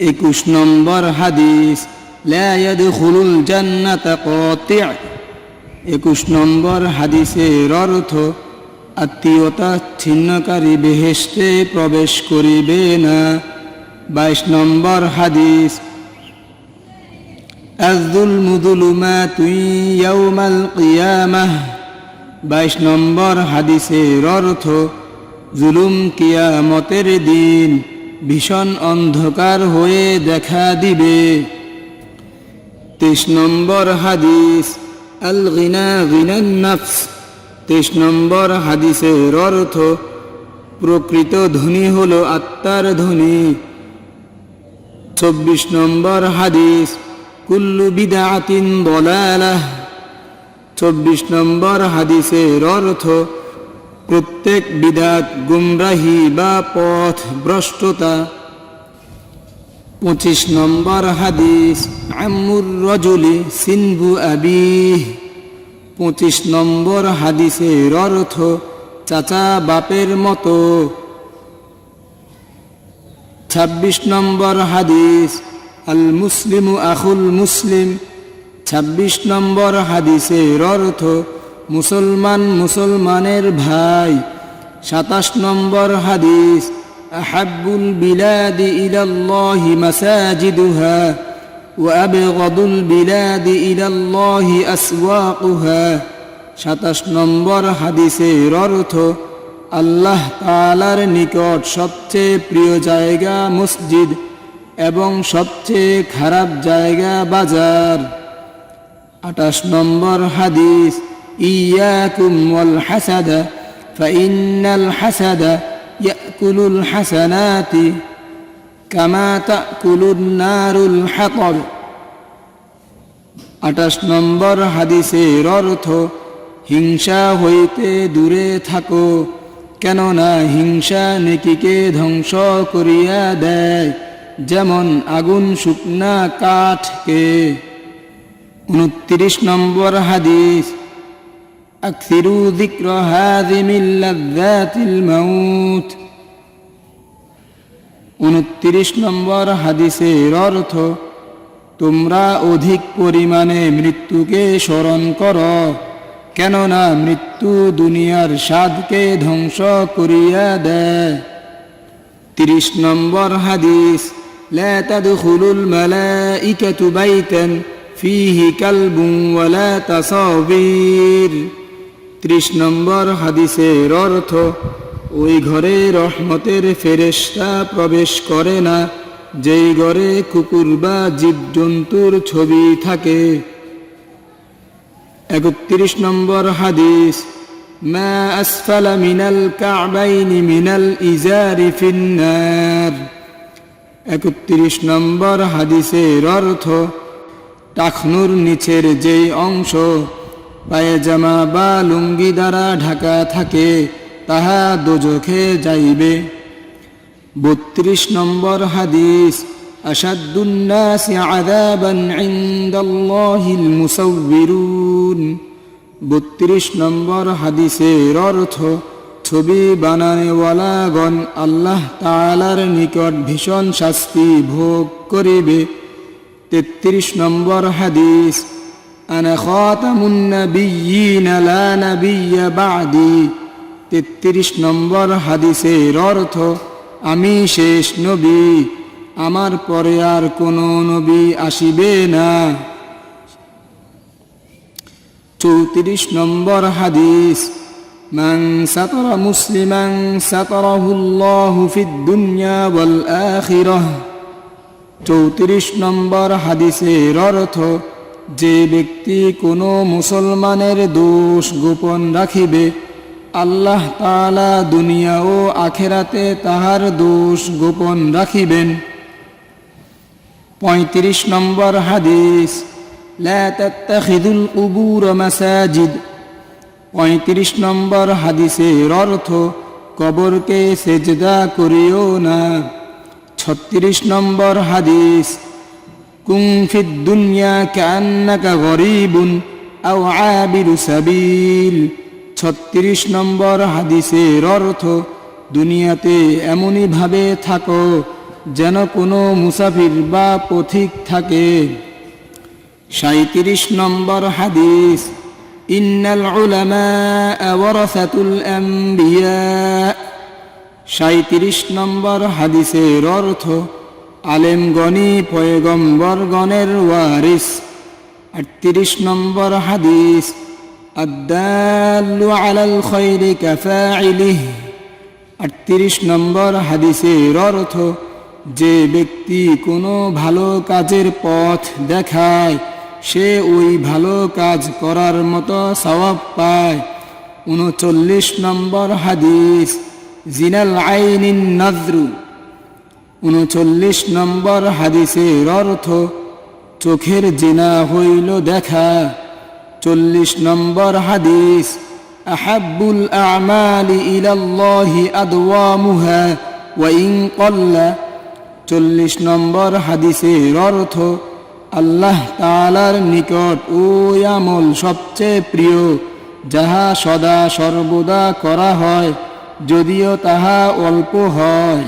একুশ নম্বর হাদিস লায়াদুল জান্নাত একুশ নম্বর হাদিসের অর্থ, আত্মীয়তা ছিন্নকারী বেহেস্টে প্রবেশ করিবে না। বাইশ নম্বর হাদিস আজদুল মুদুলুমা তুই ইয়াউমাল কিয়ামাহ। বাইশ নম্বর হাদিসের অর্থ, জুলুম কিয়ামতের দিন ভীষণ অন্ধকার হয়ে দেখা দিবে। তেইশ নম্বর হাদিস আল গিনা গিনান তেইশ নম্বর হাদিসের অর্থ, প্রকৃত ধ্বনি হলো আত্মার ধ্বনি চব্বিশ নম্বর হাদিস, কুল্লু বিদাতিন বলালাহ চব্বিশ নম্বর হাদিসের অর্থ প্রত্যেক বিদাত গুমরাহি বা পথ ভ্রষ্টতা। পঁচিশ নম্বর হাদিস আমুর রজুলি সিনবু আবিহ। পঁচিশ নম্বর হাদিসের অর্থ চাচা বাপের মতো। ছাব্বিশ নম্বর হাদিস, আল মুসলিমু আখুল মুসলিম। ছাব্বিশ নম্বর হাদিসের অর্থ মুসলমান মুসলমানের ভাই সাতাশ নম্বর হাদিস আহাবুল বিলাদি ইলাল্লাহি মাসাজিদুহা وأبغض البلاد إلى الله أسواقها সাতাশ নম্বর হাদিসের অর্থ আল্লাহ তালার নিকট সবচেয়ে প্রিয় জায়গা মসজিদ এবং সবচেয়ে খারাপ জায়গা বাজার আঠাশ নম্বর হাদিস ওয়াল হাসাদা ফাইন্নাল হাসাদা ইয়াকুলুল হাসানাতি কামা তাকুলুন নারুল হাতব আঠাশ নম্বর হাদিসের অর্থ, হিংসা হইতে দূরে থাকো, কেননা হিংসা নেকিকে ধ্বংস করিয়া দেয়, যেমন আগুন শুকনা কাঠকে। উনত্রিশ নম্বর হাদিস আকসিরু যিক্র হাযিমিল লাযযাতিল মাউত উনত্রিশ নম্বর হাদিসের অর্থ তোমরা অধিক পরিমাণে মৃত্যুকে স্মরণ করো কেননা মৃত্যু দুনিয়ার স্বাদকে ধ্বংস করিয়া দেয় তিরিশ নম্বর হাদিস لا تدخل الملائكة بيتا فيه كلب ولا تصاوير ত্রিশ নম্বর হাদিসের অর্থ, ওই ঘরে রহমতের ফেরেশতা প্রবেশ করে না, যেই ঘরে কুকুর বা জীবজন্তুর ছবি থাকে। একত্রিশ নম্বর হাদিস, মা আসফালা মিনাল কাবাইনি মিনাল ইজারি ফিন্নার। একত্রিশ নম্বর হাদিসের অর্থ টাকনুর নিচের যেই অংশ পায়জামা বা লুঙ্গি দ্বারা ঢাকা থাকে, তাহা দোজখে যাইবে। বত্রিশ নম্বর হাদিস আসাদুন্নাস আদাবান ইন্দাল্লাহিল মুসাউবিরুন। বত্রিশ নম্বর হাদিসের অর্থ, ছবি বানানেওয়ালাগণ আল্লাহ তালার নিকট ভীষণ শাস্তি ভোগ করিবে। তেত্রিশ নম্বর হাদিস আনা খাতামুন নাবিয়্যিন লা নাবিয়্যা বাদি 33 নম্বর হাদিসের অর্থ, আমি শেষ নবী, আমার পরে আর কোনো নবী আসিবে না। চৌত্রিশ নম্বর হাদিস মাং সাতরা মুসলিমান সাতরাহুল্লাহু ফিদ দুনিয়া ওয়াল আখিরাহ। চৌত্রিশ নম্বর হাদিসের অর্থ যে ব্যক্তি কোনো মুসলমানের দোষ গোপন রাখিবে, আল্লাহ তালা দুনিয়া ও আখেরাতে তাহার দোষ গোপন রাখিবেন। পঁয়ত্রিশ নম্বর হাদিস লাতাত্তাখিদুল কুবুর মাসাজিদ। পঁয়ত্রিশ নম্বর হাদিসের অর্থ, কবরকে সেজদা করিও না। ছত্রিশ নম্বর হাদিস কুংফিদ দুনিয়া কান্নাকা গরিবুন আও আবিরু সাবিল ছত্রিশ নম্বর হাদিসের অর্থ, দুনিয়াতে এমনইভাবে থাকো যেন কোনো মুসাফির বা পথিক থাকে। সাঁত্রিশ নম্বর হাদিস, ইন্নাল আম্বিয়া। সাঁত্রিশ নম্বর হাদিসের অর্থ আলেমগণি পয়গম্বরগণের ওয়ারিস। আটত্রিশ নম্বর হাদিস কাফাইলিহ। আটত্রিশ নম্বর হাদিসের অর্থ, যে ব্যক্তি কোনো ভালো কাজের পথ দেখায়, সে ওই ভালো কাজ করার মতো সওয়াব পায়। উনচল্লিশ নম্বর হাদিস, জিনাল আইনিন নজরু উনচল্লিশ নম্বর হাদিসের অর্থ, চোখের জিনা হইল দেখা। চল্লিশ নম্বর হাদিস, আহাব্বুল আমালি ইলাল্লাহি কল্লা। চল্লিশ নম্বর হাদিসের অর্থ, আল্লাহ তালার নিকট ওই আমল সবচেয়ে প্রিয়, যাহা সদা সর্বদা করা হয়, যদিও তাহা অল্প হয়।